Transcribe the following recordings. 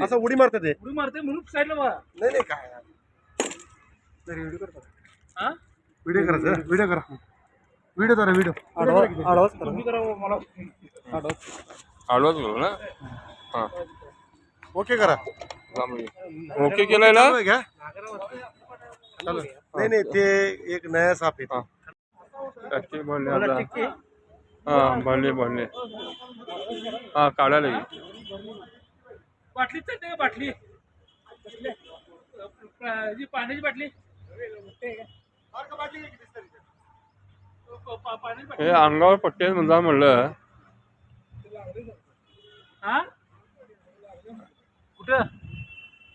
असं उडी मारतात ते. उडी मारते म्हणून साईडला बघा नाही नाही काय व्हिडिओ कर हा? व्हिडिओ करायचं व्हिडिओ करा. व्हिडिओ करा व्हिडिओ आडवाच करा आडवाच ना हाँ ओके करा ओके केलंय ना? चालू नाही नाही ते एक नया साप आहे हाँ टक्के बोलले आता हाँ बोलले बोलले हाँ काढायला ये. बाटली चालते का बाटली जी पाण्याची बाटली प- प- पाण्याची बाटली हे अंगावर पट्टे म्हणता म्हणलं. हा? कुठं?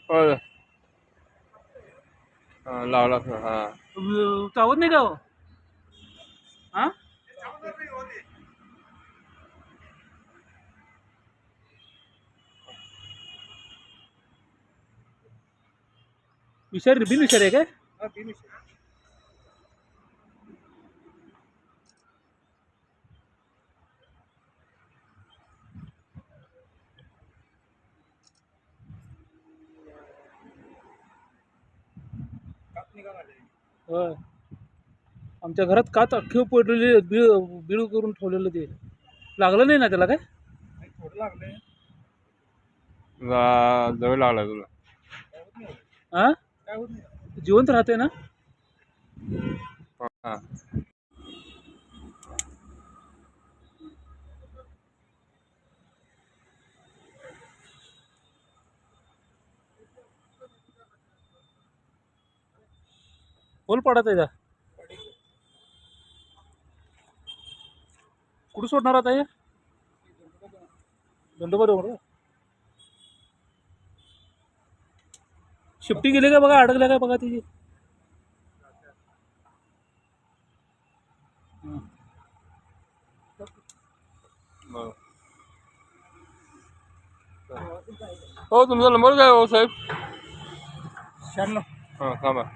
होय. हाँ लावला हाँ. अं, चावत नाही का हो? विचार बिन विचार आहे काय? होय. आमच्या घरात काच अख्खे पडलेले बिळ बिळ करून ठेवलेलं ते. लागलं नाही ना त्याला काय? जा- जवळ लागला तुला. हा जिवंत राहते ना? हां. आता हे? दंडोबा डोंगर शिफ्टी गेली का बघा? अडकल्या काय बघा तिची? बरं. हो तुमचा नंबर काय हो साहेब? शहाण्णव. हाँ थांबा.